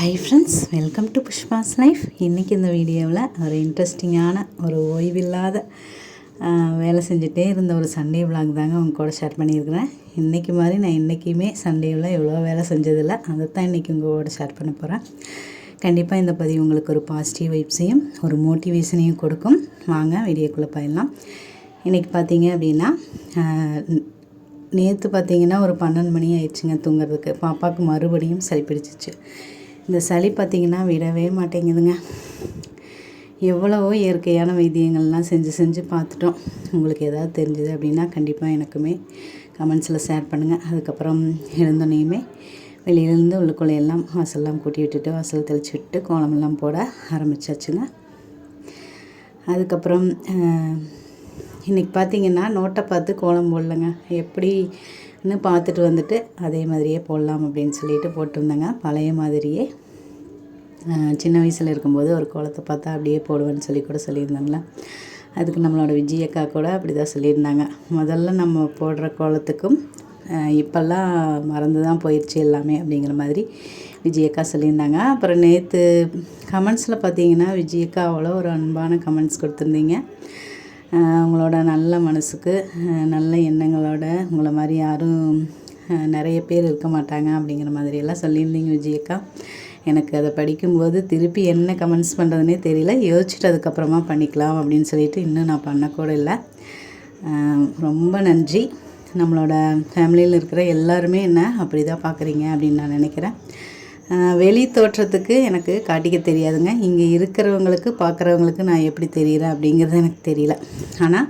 Hi friends welcome to Pushpa's life இன்றைக்கி இந்த வீடியோவில் ஒரு இன்ட்ரெஸ்டிங்கான ஒரு ஓய்வில்லாத வேலை செஞ்சுட்டே இருந்த ஒரு சண்டே vlog தாங்க உங்க கூட ஷேர் பண்ணியிருக்கிறேன். இன்றைக்கி மாதிரி நான் இன்றைக்குமே சண்டேவில் எவ்வளோ வேலை செஞ்சதில்லை அதை தான் இன்றைக்கி உங்கள் கூட ஷேர் பண்ண போகிறேன் கண்டிப்பாக இந்த பதிவு உங்களுக்கு ஒரு பாசிட்டிவ் வைப்ஸையும் ஒரு மோட்டிவேஷனையும் கொடுக்கும். வாங்க வீடியோக்குள்ளே போயிடலாம். இன்றைக்கி பார்த்தீங்க அப்படின்னா நேற்று பார்த்தீங்கன்னா ஒரு பன்னெண்டு மணி ஆயிடுச்சுங்க தூங்குறதுக்கு. பாப்பாவுக்கு மறுபடியும் சளி பிடிச்சிச்சு. இந்த சளி பார்த்தீங்கன்னா விடவே மாட்டேங்குதுங்க. எவ்வளவோ இயற்கையான வைத்தியங்கள்லாம் செஞ்சு செஞ்சு பார்த்துட்டோம். உங்களுக்கு எதாவது தெரிஞ்சுது அப்படின்னா கண்டிப்பாக எனக்குமே கமெண்ட்ஸில் ஷேர் பண்ணுங்கள் அதுக்கப்புறம் எழுந்தோனையுமே வெளியிலேருந்து உள்ளுக்குள்ளே எல்லாம் வாசல்லாம் கூட்டி விட்டுட்டு வாசல் தெளிச்சு விட்டு கோலமெல்லாம் போட ஆரம்பிச்சாச்சுங்க. அதுக்கப்புறம் இன்றைக்கி இன்னைக்கு பார்த்தீங்கன்னா நோட்டை பார்த்து கோலம் போடலங்க. எப்படி இன்னும் பார்த்துட்டு வந்துட்டு அதே மாதிரியே போடலாம் அப்படின்னு சொல்லிட்டு போட்டிருந்தேங்க. பழைய மாதிரியே. சின்ன வயசில் இருக்கும்போது ஒரு கோலத்தை பார்த்தா அப்படியே போடுவேன்னு சொல்லி கூட சொல்லியிருந்தாங்களே அதுக்கு நம்மளோட விஜயக்கா கூட அப்படி தான் சொல்லியிருந்தாங்க. முதல்ல நம்ம போடுற கோலத்துக்கும் இப்போல்லாம் மறந்து தான் போயிடுச்சு எல்லாமே அப்படிங்கிற மாதிரி விஜயக்கா சொல்லியிருந்தாங்க. அப்புறம் நேற்று கமெண்ட்ஸில் பார்த்தீங்கன்னா விஜயக்கா அவ்வளோ ஒரு அன்பான கமெண்ட்ஸ் கொடுத்துருந்தீங்க. உங்களோட நல்ல மனசுக்கு நல்ல எண்ணங்களோட உங்களை மாதிரி யாரும் நிறைய பேர் இருக்க மாட்டாங்க அப்படிங்கிற மாதிரியெல்லாம் சொல்லியிருந்தீங்க விஜயக்கா எனக்கு அதை படிக்கும்போது திருப்பி என்ன கமெண்ட்ஸ் பண்ணுறதுனே தெரியல. யோசிச்சுட்டு அதுக்கப்புறமா பண்ணிக்கலாம் அப்படின்னு சொல்லிட்டு இன்னும் நான் பண்ணக்கூட இல்லை. ரொம்ப நன்றி. நம்மளோட ஃபேமிலியில் இருக்கிற எல்லாருமே என்ன அப்படி தான் பார்க்குறீங்க அப்படின்னு நான் நினைக்கிறேன். வெளி தோற்றத்துக்கு எனக்கு காட்டிக்க தெரியாதுங்க. இங்கே இருக்கிறவங்களுக்கு பார்க்குறவங்களுக்கு நான் எப்படி தெரிகிறேன் அப்படிங்கிறது எனக்கு தெரியல. ஆனால்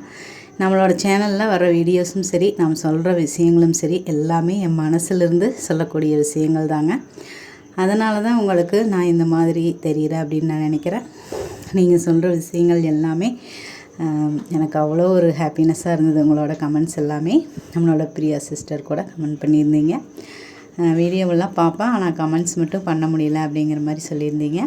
நம்மளோட சேனலில் வர வீடியோஸும் சரி நாம் சொல்கிற விஷயங்களும் சரி எல்லாமே என் மனசிலிருந்து சொல்லக்கூடிய விஷயங்கள் தாங்க. அதனால தான் உங்களுக்கு நான் இந்த மாதிரி தெரிகிறேன் அப்படின்னு நான் நினைக்கிறேன். நீங்கள் சொல்கிற விஷயங்கள் எல்லாமே எனக்கு அவ்வளோ ஒரு ஹாப்பினஸ்ஸாக இருந்தது உங்களோட கமெண்ட்ஸ் எல்லாமே. நம்மளோட பிரியா சிஸ்டர் கூட கமெண்ட் பண்ணியிருந்தீங்க. வீடியோவெல்லாம் பார்ப்பேன் ஆனால் கமெண்ட்ஸ் மட்டும் பண்ண முடியல அப்படிங்கிற மாதிரி சொல்லியிருந்தீங்க.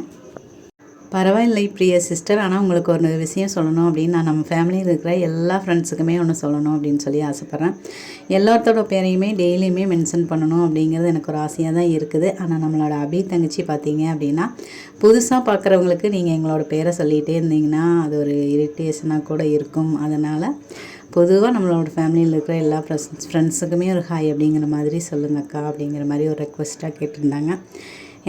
பரவாயில்லை பிரிய சிஸ்டர் ஆனால் உங்களுக்கு ஒரு விஷயம் சொல்லணும் அப்படின்னு நான் நம்ம ஃபேமிலியில் இருக்கிற எல்லா ஃப்ரெண்ட்ஸுக்குமே ஒன்று சொல்லணும் அப்படின்னு சொல்லி ஆசைப்பட்றேன். எல்லாத்தோட பேரையுமே டெய்லியுமே மென்ஷன் பண்ணணும் அப்படிங்கிறது எனக்கு ஒரு ஆசையாக தான் இருக்குது. ஆனால் நம்மளோட அபி தங்கச்சி பார்த்தீங்க அப்படின்னா புதுசாக பார்க்குறவங்களுக்கு நீங்கள் எங்களோட பேரை சொல்லிகிட்டே இருந்தீங்கன்னா அது ஒரு இரிட்டேஷனாக கூட இருக்கும். அதனால் பொதுவாக நம்மளோட ஃபேமிலியில் இருக்கிற எல்லா ஃப்ரெண்ட்ஸ் ஃப்ரெண்ட்ஸுக்குமே ஒரு ஹாய் அப்படிங்கிற மாதிரி சொல்லுங்க அக்கா அப்படிங்கிற மாதிரி ஒரு ரெக்வஸ்ட்டாக கேட்டிருந்தாங்க.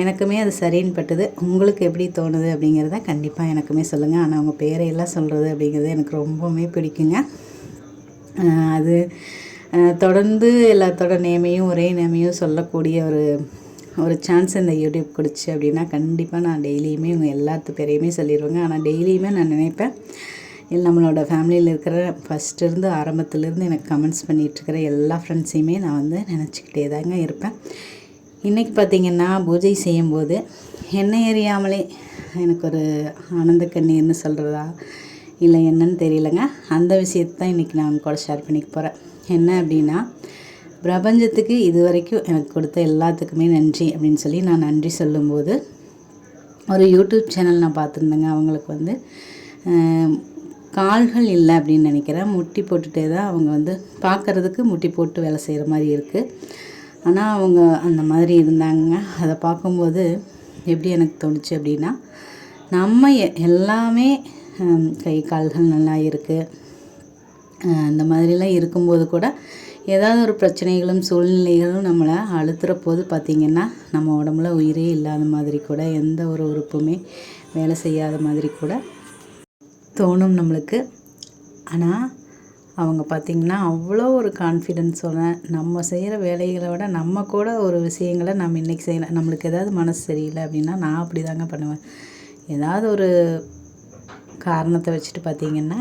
எனக்குமே அது சரின்னு பட்டது. உங்களுக்கு எப்படி தோணுது அப்படிங்கிறத கண்டிப்பாக எனக்குமே சொல்லுங்கள் ஆனால் அவங்க பேரையெல்லாம் சொல்கிறது அப்படிங்கிறது எனக்கு ரொம்பவுமே பிடிக்குங்க. அது தொடர்ந்து எல்லாத்தோட நேமையும் ஒரே நேமையும் சொல்லக்கூடிய ஒரு ஒரு சான்ஸ் இந்த யூடியூப் கொடுச்சு அப்படின்னா கண்டிப்பாக நான் டெய்லியுமே இவங்க எல்லாத்து பேரையுமே சொல்லிடுவேங்க ஆனால் டெய்லியுமே நான் நினைப்பேன் இல்லை நம்மளோட ஃபேமிலியில் இருக்கிற ஃபஸ்ட்டு இருந்து ஆரம்பத்துலேருந்து எனக்கு கமெண்ட்ஸ் பண்ணிகிட்ருக்கிற எல்லா ஃப்ரெண்ட்ஸையுமே நான் வந்து நினச்சிக்கிட்டே தாங்க இருப்பேன். இன்றைக்கி பார்த்திங்கன்னா பூஜை செய்யும்போது என்ன எறியாமலே எனக்கு ஒரு ஆனந்த கண்ணீர்னு சொல்கிறதா இல்லை என்னன்னு தெரியலங்க. அந்த விஷயத்தை தான் இன்றைக்கி நான் உங்க கூட ஷேர் பண்ணிக்க போகிறேன் என்ன அப்படின்னா பிரபஞ்சத்துக்கு இது வரைக்கும் எனக்கு கொடுத்த எல்லாத்துக்குமே நன்றி அப்படின்னு சொல்லி நான் நன்றி சொல்லும்போது ஒரு யூடியூப் சேனல் நான் பார்த்துருந்தேங்க. அவங்களுக்கு வந்து கால்கள் இல்லை அப்படின்னு நினைக்கிறேன். முட்டி போட்டுட்டே தான் அவங்க வந்து பார்க்குறதுக்கு முட்டி போட்டு வேலை செய்கிற மாதிரி இருக்குது ஆனால் அவங்க அந்த மாதிரி இருந்தாங்க அதை பார்க்கும்போது எப்படி எனக்கு தோணுச்சு அப்படின்னா நம்ம எ- எல்லாமே கை கால்கள் நல்லா இருக்குது அந்த மாதிரிலாம் இருக்கும்போது கூட ஏதாவது ஒரு பிரச்சனைகளும் சூழ்நிலைகளும் நம்மளை அழுத்துகிற போது பார்த்திங்கன்னா நம்ம உடம்புல உயிரே இல்லாத மாதிரி கூட எந்த ஒரு உறுப்புமே வேலை செய்யாத மாதிரி கூட தோணும் நம்மளுக்கு. ஆனால் அவங்க பார்த்திங்கன்னா அவ்வளோ ஒரு கான்ஃபிடென்ஸோட நம்ம செய்கிற வேலைகளை விட நம்ம கூட ஒரு விஷயங்களை நம்ம இன்றைக்கி செய்யலாம் நம்மளுக்கு ஏதாவது மனசு சரியில்லை அப்படின்னா நான் அப்படி தாங்க பண்ணுவேன். ஏதாவது ஒரு காரணத்தை வச்சுட்டு பார்த்திங்கன்னா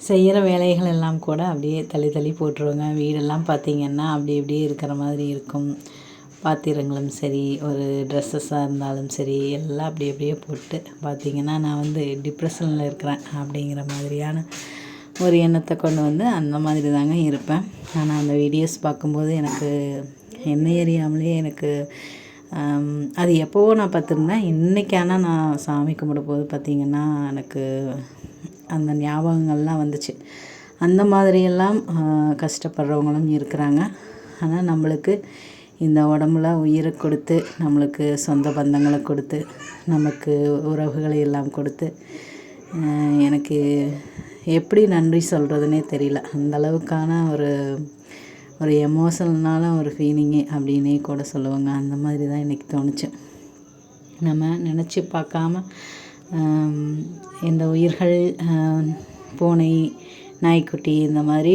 செய்கிற வேலைகள் எல்லாம் கூட அப்படியே தள்ளி தள்ளி போட்டுருவாங்க. வீடெல்லாம் பார்த்திங்கன்னா அப்படி இப்படியே இருக்கிற மாதிரி இருக்கும். பாத்திரங்களும் சரி ஒரு ட்ரெஸ்ஸஸாக இருந்தாலும் சரி எல்லாம் அப்படி அப்படியே போட்டு பார்த்திங்கன்னா நான் வந்து டிப்ரெஷனில் இருக்கிறேன் அப்படிங்கிற மாதிரியான ஒரு எண்ணத்தை கொண்டு வந்து அந்த மாதிரி தாங்க இருப்பேன். ஆனால் அந்த வீடியோஸ் பார்க்கும்போது எனக்கு என்ன அறியாமலே எனக்கு அது எப்போவோ நான் பார்த்துருந்தேன். இன்றைக்கி ஆனால் நான் சாமி கும்பிட போது பார்த்திங்கன்னா எனக்கு அந்த ஞாபகங்கள்லாம் வந்துச்சு. அந்த மாதிரியெல்லாம் கஷ்டப்படுறவங்களும் இருக்கிறாங்க. ஆனால் நம்மளுக்கு இந்த உடம்புல உயிரை கொடுத்து நம்மளுக்கு சொந்த பந்தங்களை கொடுத்து நமக்கு உறவுகளை எல்லாம் கொடுத்து எனக்கு எப்படி நன்றி சொல்கிறதுனே தெரியல. அந்த அளவுக்கான ஒரு ஒரு எமோஷனலான ஒரு ஃபீலிங்கு அப்படின்னே கூட சொல்லுவாங்க. அந்த மாதிரி தான் இன்றைக்கி தோணுச்சு. நம்ம நினச்சி பார்க்காம இந்த உயிர்கள் பூனை நாய்க்குட்டி இந்த மாதிரி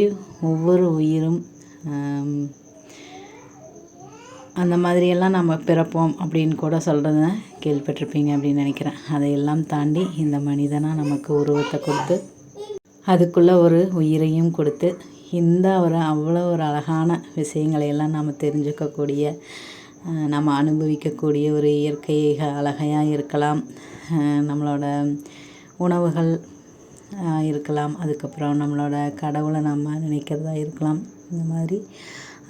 ஒவ்வொரு உயிரும் அந்த மாதிரியெல்லாம் நம்ம பிறப்போம் அப்படின்னு கூட சொல்கிறத கேள்விப்பட்டிருப்பீங்க அப்படின்னு நினைக்கிறேன். அதையெல்லாம் தாண்டி இந்த மனிதனாக நமக்கு உருவத்தை கொடுத்து அதுக்குள்ளே ஒரு உயிரையும் கொடுத்து இந்த ஒரு அவ்வளோ ஒரு அழகான விஷயங்களையெல்லாம் நாம் தெரிஞ்சுக்கக்கூடிய நம்ம அனுபவிக்கக்கூடிய ஒரு இயற்கை அழகையாக இருக்கலாம். நம்மளோட உணவுகள் இருக்கலாம். அதுக்கப்புறம் நம்மளோட கடவுளை நம்ம நினைக்கிறதா இருக்கலாம். இந்த மாதிரி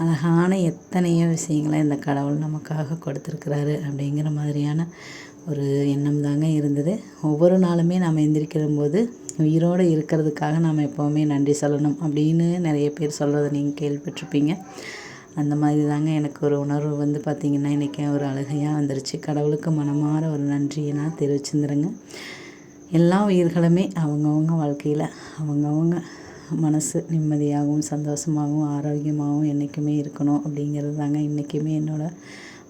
அழகான எத்தனையோ விஷயங்களை இந்த கடவுள் நமக்காக கொடுத்துருக்கிறாரு அப்படிங்கிற மாதிரியான ஒரு எண்ணம் தாங்க இருந்தது. ஒவ்வொரு நாளுமே நாம் எந்திரிக்கிற போது உயிரோடு இருக்கிறதுக்காக நாம் எப்போவுமே நன்றி சொல்லணும் அப்படின்னு நிறைய பேர் சொல்கிறத நீங்கள் கேள்விப்பட்டிருப்பீங்க. அந்த மாதிரி தாங்க எனக்கு ஒரு உணர்வு வந்து பார்த்திங்கன்னா இன்றைக்கி ஒரு அழுகையாக வந்துருச்சு. கடவுளுக்கு மனமாற ஒரு நன்றியை நான் தெரிவிச்சுருந்துருங்க எல்லா உயிர்களுமே அவங்கவுங்க வாழ்க்கையில் அவங்கவுங்க மனசு நிம்மதியாகவும் சந்தோஷமாகவும் ஆரோக்கியமாகவும் என்றைக்குமே இருக்கணும் அப்படிங்கிறது தாங்க இன்றைக்குமே என்னோடய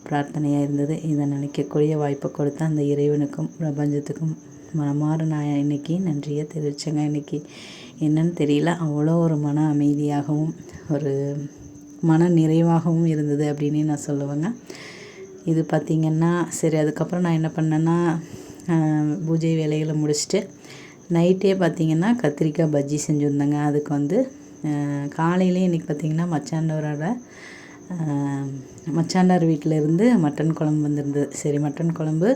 பிரார்த்தனையாக இருந்தது. இதை நினைக்கக்கூடிய வாய்ப்பை கொடுத்த அந்த இறைவனுக்கும் பிரபஞ்சத்துக்கும் மனமாறு நான் இன்றைக்கி நன்றியை தெரிவித்தேங்க இன்றைக்கி என்னன்னு தெரியல. அவ்வளோ ஒரு மன அமைதியாகவும் ஒரு மன நிறைவாகவும் இருந்தது அப்படின்னு நான் சொல்லுவேங்க. இது பார்த்திங்கன்னா சரி அதுக்கப்புறம் நான் என்ன பண்ணேன்னா பூஜை வேலைகளை முடிச்சுட்டு நைட்டே பார்த்திங்கன்னா கத்திரிக்காய் பஜ்ஜி செஞ்சுருந்தேங்க. அதுக்கு வந்து காலையிலே இன்றைக்கி பார்த்திங்கன்னா மச்சாண்டவரோட மச்சாண்டார் வீட்டில் இருந்து மட்டன் குழம்பு வந்திருந்தது. சரி மட்டன் குழம்பு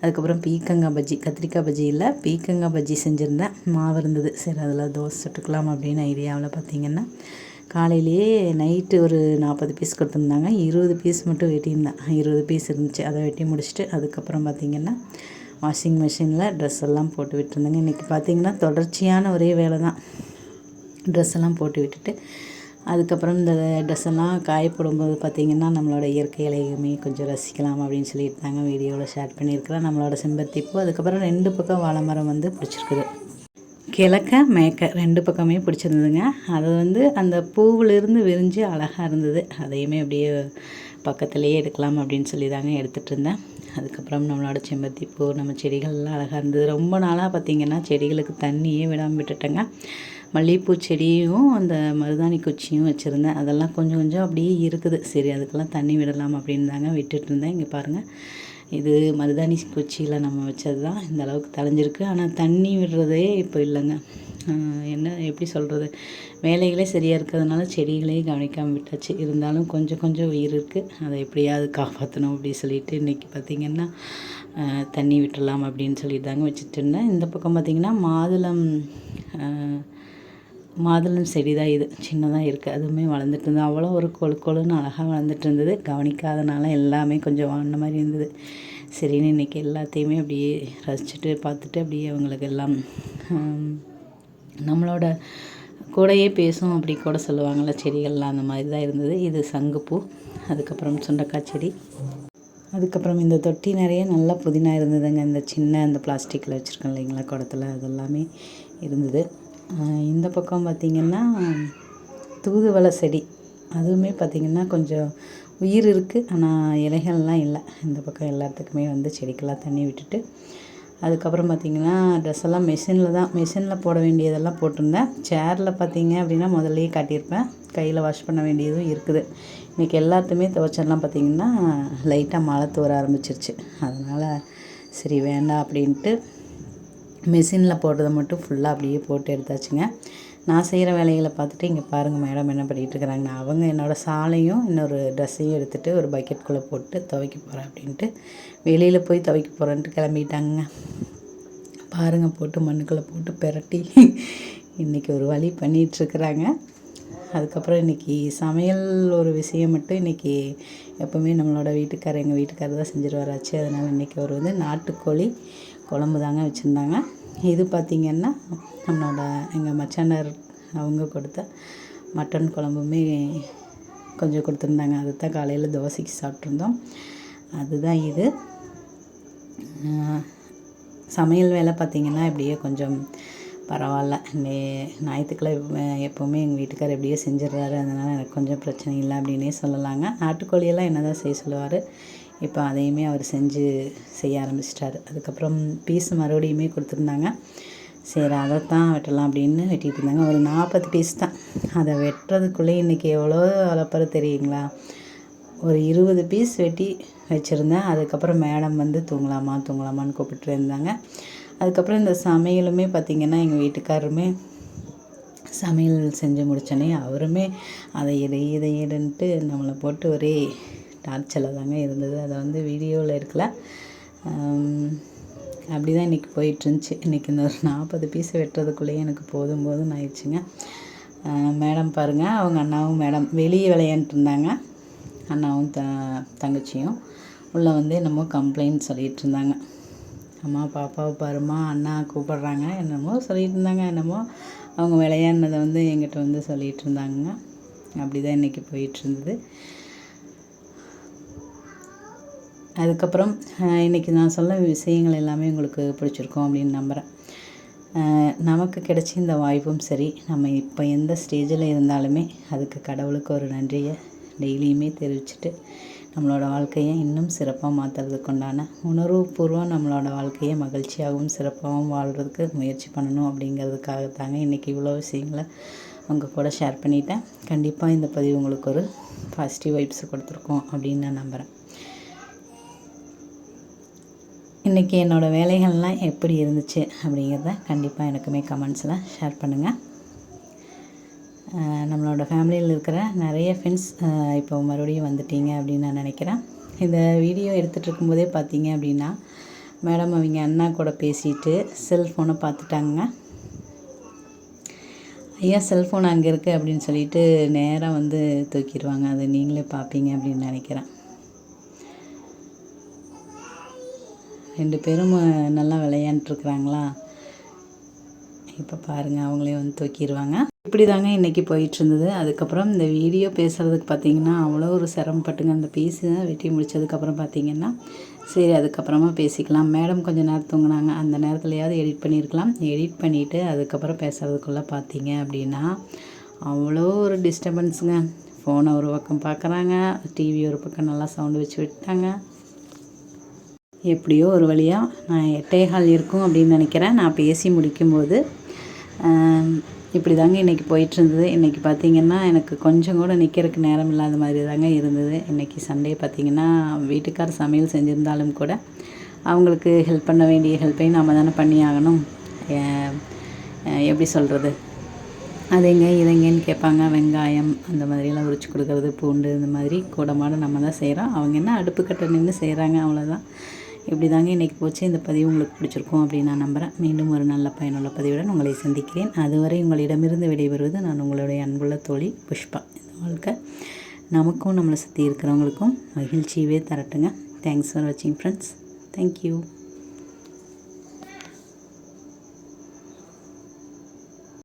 அதுக்கப்புறம் பீக்கங்காய் பஜ்ஜி கத்திரிக்காய் பஜ்ஜி இல்லை பீக்கங்காய் பஜ்ஜி செஞ்சுருந்தேன். மாவு இருந்தது. சரி அதில் தோசை சுட்டுக்கலாம் அப்படின்னு ஐடியாவில் பார்த்திங்கன்னா காலையிலேயே நைட்டு ஒரு நாற்பது பீஸ் கொடுத்துருந்தாங்க. இருபது பீஸ் மட்டும் வெட்டியிருந்தேன். இருபது பீஸ் இருந்துச்சு. அதை வெட்டி முடிச்சுட்டு அதுக்கப்புறம் பார்த்திங்கன்னா வாஷிங் மிஷினில் ட்ரெஸ் எல்லாம் போட்டு விட்டுருந்தேங்க. இன்றைக்கி பார்த்திங்கன்னா தொடர்ச்சியான ஒரே வேலை தான் ட்ரெஸ் எல்லாம் போட்டு விட்டுட்டு அதுக்கப்புறம் இந்த ட்ரெஸ் எல்லாம் காய போடும்போது பார்த்திங்கன்னா நம்மளோட இயற்கை இலையுமே கொஞ்சம் ரசிக்கலாம் அப்படின்னு சொல்லிட்டு தாங்க வீடியோவில் ஷேர் பண்ணியிருக்கிறேன். நம்மளோட செம்பருத்தி பூ அதுக்கப்புறம் ரெண்டு பக்கம் வாழை மரம் வந்து பிடிச்சிருக்குது. கிழக்க மேக்க ரெண்டு பக்கமே பிடிச்சிருந்ததுங்க. அது வந்து அந்த பூவிலிருந்து விரிஞ்சு அழகாக இருந்தது. அதையுமே அப்படியே பக்கத்துலேயே எடுக்கலாம் அப்படின்னு சொல்லி தாங்க எடுத்துகிட்டு இருந்தேன். அதுக்கப்புறம் நம்மளோட செம்பருத்தி பூ நம்ம செடிகள்லாம் அழகாக இருந்தது. ரொம்ப நாளாக பார்த்திங்கன்னா செடிகளுக்கு தண்ணியே விடாமல் விட்டுட்டேங்க. மல்லிகைப்பூ செடியும் அந்த மருதாணி குச்சியும் வச்சுருந்தேன். அதெல்லாம் கொஞ்சம் கொஞ்சம் அப்படியே இருக்குது. சரி அதுக்கெல்லாம் தண்ணி விடலாம் அப்படின்னு தாங்க விட்டுட்டு இருந்தேன் இங்கே பாருங்கள் இது மருதாணி குச்சியில் நம்ம வச்சது தான் இந்த அளவுக்கு தலைஞ்சிருக்கு ஆனால் தண்ணி விடுறதே இப்போ இல்லைங்க. என்ன எப்படி சொல்கிறது வேலைகளே சரியாக இருக்கிறதுனால செடிகளே கவனிக்காமல் விட்டாச்சு. இருந்தாலும் கொஞ்சம் கொஞ்சம் உயிர் இருக்குது அதை எப்படியாவது காப்பாற்றணும் அப்படி சொல்லிட்டு இன்றைக்கி பார்த்திங்கன்னா தண்ணி விட்டுறலாம் அப்படின்னு சொல்லிட்டு தாங்க வச்சுட்டு இருந்தேன். இந்த பக்கம் பார்த்திங்கன்னா மாதுளம் மாதுளம் செடி தான் இது. சின்னதாக இருக்குது அதுவுமே வளர்ந்துட்டு இருந்தது. அவ்வளோ ஒரு கொழு கொழுன்னு அழகாக வளர்ந்துட்டு இருந்தது. கவனிக்காதனால எல்லாமே கொஞ்சம் வாழ்ந்த மாதிரி இருந்தது. சரின்னு இன்றைக்கி எல்லாத்தையுமே அப்படியே ரசிச்சுட்டு பார்த்துட்டு அப்படியே அவங்களுக்கு எல்லாம் நம்மளோட கூடயே பேசும் அப்படி கூட சொல்லுவாங்கள்ல செடிகள்லாம் அந்த மாதிரி தான் இருந்தது. இது சங்குப்பூ அதுக்கப்புறம் சுண்டக்காய் செடி அதுக்கப்புறம் இந்த தொட்டி நிறைய நல்லா புதினா இருந்ததுங்க. இந்த சின்ன இந்த பிளாஸ்டிக்கில் வச்சுருக்கோம் இல்லைங்களா குடத்தில் அதெல்லாமே இருந்தது. இந்த பக்கம் பார்த்திங்கன்னா தூதுவளை செடி அதுவுமே பார்த்திங்கன்னா கொஞ்சம் உயிர் இருக்குது ஆனால் இலைகள்லாம் இல்லை. இந்த பக்கம் எல்லாத்துக்குமே வந்து செடிக்கெல்லாம் தண்ணி விட்டுட்டு அதுக்கப்புறம் பார்த்திங்கன்னா ட்ரெஸ் எல்லாம் மிஷினில் தான் மிஷினில் போட வேண்டியதெல்லாம் போட்டிருந்தேன். சேரில் பார்த்தீங்க அப்படின்னா முதல்லையே காட்டியிருப்பேன். கையில் வாஷ் பண்ண வேண்டியதும் இருக்குது. இன்றைக்கி எல்லாத்தையுமே துவைச்செல்லாம் பார்த்திங்கன்னா லைட்டாக மழை தூர ஆரம்பிச்சிருச்சு. அதனால் சரி வேண்டாம் அப்படின்ட்டு மிஷினில் போட்டதை மட்டும் ஃபுல்லாக அப்படியே போட்டு எடுத்தாச்சுங்க. நான் செய்கிற வேலைகளை பார்த்துட்டு இங்கே பாருங்கள் மேடம் என்ன பண்ணிகிட்டு இருக்கிறாங்க அவங்க என்னோடய சாலையும் இன்னொரு ட்ரெஸ்ஸையும் எடுத்துகிட்டு ஒரு பக்கெட்குள்ளே போட்டு துவைக்க போகிறேன் அப்படின்ட்டு வெளியில் போய் துவைக்க போகிறேன்ட்டு கிளம்பிட்டாங்க. பாருங்கள் போட்டு மண்ணுக்குள்ளே போட்டு பெரட்டி இன்றைக்கி ஒரு வழி பண்ணிகிட்ருக்குறாங்க. அதுக்கப்புறம் இன்றைக்கி சமையல் ஒரு விஷயம் மட்டும் இன்றைக்கி எப்போவுமே நம்மளோட வீட்டுக்காரர் எங்கள் வீட்டுக்காரர் தான் செஞ்சுருவாராச்சு அதனால் இன்றைக்கி அவர் வந்து நாட்டுக்கோழி குழம்பு தாங்க வச்சுருந்தாங்க. இது பார்த்திங்கன்னா நம்மளோட எங்கள் மச்சானார் அவங்க கொடுத்த மட்டன் குழம்புமே கொஞ்சம் கொடுத்துருந்தாங்க. அதை தான் காலையில் தோசைக்கு சாப்பிட்ருந்தோம். அதுதான் இது. சமையல் வேலை பார்த்திங்கன்னா இப்படியே கொஞ்சம் பரவாயில்ல. நே ஞாயிற்றுக்கிழமை எப்போவுமே எங்கள் வீட்டுக்கார் எப்படியோ செஞ்சிடுறாரு. அதனால் எனக்கு கொஞ்சம் பிரச்சனை இல்லை அப்படின்னே சொல்லலாங்க. நாட்டுக்கோழியெல்லாம் என்ன தான் செய்ய சொல்லுவார். இப்போ அதையுமே அவர் செஞ்சு செய்ய ஆரம்பிச்சிட்டாரு. அதுக்கப்புறம் பீஸ் மறுபடியுமே கொடுத்துருந்தாங்க. சரி அதைத்தான் வெட்டலாம் அப்படின்னு வெட்டிகிட்டு இருந்தாங்க. ஒரு நாற்பது பீஸ் தான். அதை வெட்டுறதுக்குள்ளே இன்றைக்கி எவ்வளோ வளர்ப்புற தெரியுங்களா? ஒரு இருபது பீஸ் வெட்டி வச்சுருந்தேன். அதுக்கப்புறம் மேடம் வந்து தூங்கலாமா தூங்கலாமான்னு கூப்பிட்டு இருந்தாங்க. அதுக்கப்புறம் இந்த சமையலுமே பார்த்திங்கன்னா எங்கள் வீட்டுக்காரருமே சமையல் செஞ்சு முடித்தோன்னே அவருமே அதை இதை இதை இடன்ட்டு நம்மளை போட்டு ஒரே டார்ச்சரில் தாங்க இருந்தது. அதை வந்து வீடியோவில் இருக்கல அப்படி தான் இன்றைக்கி போயிட்டுருந்துச்சி. இன்றைக்கி இந்த ஒரு நாற்பது பீஸ் வெட்டுறதுக்குள்ளேயே எனக்கு போதும் போதும் ஆயிடுச்சுங்க. மேடம் பாருங்கள் அவங்க அண்ணாவும் மேடம் வெளியே விளையாண்டுட்டு இருந்தாங்க. அண்ணாவும் த தங்கச்சியும் உள்ளே வந்து என்னமோ கம்ப்ளைண்ட் சொல்லிகிட்டு இருந்தாங்க. அம்மா பாப்பாவை பாருமா அண்ணா கூப்பிட்றாங்க என்னமோ சொல்லிகிட்டு இருந்தாங்க என்னமோ அவங்க விளையாடினதை வந்து எங்கிட்ட வந்து சொல்லிகிட்டு இருந்தாங்க அப்படி தான் இன்றைக்கி போயிட்டுருந்தது. அதுக்கப்புறம் இன்றைக்கி நான் சொல்ல விஷயங்கள் எல்லாமே உங்களுக்கு பிடிச்சிருக்கோம் அப்படின்னு நம்புகிறேன் நமக்கு கிடைச்ச இந்த வாய்ப்பும் சரி நம்ம இப்போ எந்த ஸ்டேஜில் இருந்தாலுமே அதுக்கு கடவுளுக்கு ஒரு நன்றியை டெய்லியுமே தெரிவிச்சுட்டு நம்மளோட வாழ்க்கையை இன்னும் சிறப்பாக மாற்றுறதுக்கு உண்டான உணர்வுபூர்வம் நம்மளோட வாழ்க்கையை மகிழ்ச்சியாகவும் சிறப்பாகவும் வாழ்கிறதுக்கு முயற்சி பண்ணணும் அப்படிங்கிறதுக்காக தாங்க இன்றைக்கி இவ்வளோ விஷயங்களை உங்கள் கூட ஷேர் பண்ணிட்டேன். கண்டிப்பாக இந்த பதிவு உங்களுக்கு ஒரு பாசிட்டிவ் வைப்ஸ் கொடுத்துருக்கோம் அப்படின்னு நான் நம்புகிறேன் இன்றைக்கி என்னோடய வேலைகள்லாம் எப்படி இருந்துச்சு அப்படிங்கிறத கண்டிப்பாக எனக்குமே கமெண்ட்ஸில் ஷேர் பண்ணுங்கள் நம்மளோட ஃபேமிலியில் இருக்கிற நிறைய ஃப்ரெண்ட்ஸ் இப்போ மறுபடியும் வந்துட்டீங்க அப்படின்னு நான் நினைக்கிறேன். இந்த வீடியோ எடுத்துகிட்டு இருக்கும்போதே பார்த்தீங்க அப்படின்னா மேடம் அவங்க அண்ணா கூட பேசிட்டு செல்ஃபோனை பார்த்துட்டாங்க. ஐயா செல்ஃபோன் அங்கே இருக்குது அப்படின்னு சொல்லிட்டு நேராக வந்து தூக்கிடுவாங்க. அது நீங்களே பார்ப்பீங்க அப்படின்னு நினைக்கிறேன். ரெண்டு பேரும் நல்லா விளையாண்டுருக்குறாங்களா? இப்போ பாருங்கள் அவங்களே வந்து தூக்கிடுவாங்க இப்படி தாங்க இன்றைக்கி போயிட்டுருந்தது. அதுக்கப்புறம் இந்த வீடியோ பேசுகிறதுக்கு பார்த்திங்கன்னா அவ்வளோ ஒரு சிரமப்பட்டுங்க. அந்த பீஸு வெட்டி முடித்ததுக்கப்புறம் பார்த்திங்கன்னா சரி அதுக்கப்புறமா பேசிக்கலாம். மேடம் கொஞ்சம் நேரம் தூங்கினாங்க. அந்த நேரத்துலையாவது எடிட் பண்ணியிருக்கலாம் எடிட் பண்ணிவிட்டு அதுக்கப்புறம் பேசுகிறதுக்குள்ளே பார்த்தீங்க அப்படின்னா அவ்வளோ ஒரு டிஸ்டர்பன்ஸுங்க. ஃபோனை ஒரு பக்கம் பார்க்குறாங்க டிவி ஒரு பக்கம் நல்லா சவுண்டு வச்சு விட்டாங்க எப்படியோ ஒரு வழியாக நான் எட்டேகால் இருக்கும் அப்படின்னு நினைக்கிறேன். நான் பேசி முடிக்கும்போது இப்படி தாங்க இன்றைக்கி போயிட்டுருந்தது. இன்றைக்கி பார்த்திங்கன்னா எனக்கு கொஞ்சம் கூட நிற்கிறதுக்கு நேரம் இல்லாத மாதிரி தாங்க இருந்தது. இன்றைக்கி சண்டே பார்த்திங்கன்னா வீட்டுக்கார் சமையல் செஞ்சுருந்தாலும் கூட அவங்களுக்கு ஹெல்ப் பண்ண வேண்டிய ஹெல்ப்பையும் நாம் தானே பண்ணி ஆகணும். எப்படி சொல்கிறது அதுங்க இதைங்கன்னு கேட்பாங்க. வெங்காயம் அந்த மாதிரியெல்லாம் உரிச்சு கொடுக்குறது பூண்டு இந்த மாதிரி கூடமாட நம்ம தான் செய்கிறோம் அவங்க என்ன அடுப்பு கட்ட நின்று செய்கிறாங்க அவ்வளோதான் இப்படி தாங்க இன்றைக்கி போச்சு. இந்த பதிவு உங்களுக்கு பிடிச்சிருக்கும் அப்படின்னு நான் நம்புகிறேன் மீண்டும் ஒரு நல்ல பயனுள்ள பதிவுடன் உங்களை சந்திக்கிறேன். அதுவரை உங்களிடமிருந்து விடைபெறுவது நான் உங்களுடைய அன்புள்ள தோழி புஷ்பா. இந்த வாழ்க்கை நமக்கும் நம்மளை சுற்றி இருக்கிறவங்களுக்கும் மகிழ்ச்சியவே தரட்டுங்க. தேங்க்ஸ் ஃபார் வாட்சிங் ஃப்ரெண்ட்ஸ் தேங்க்யூ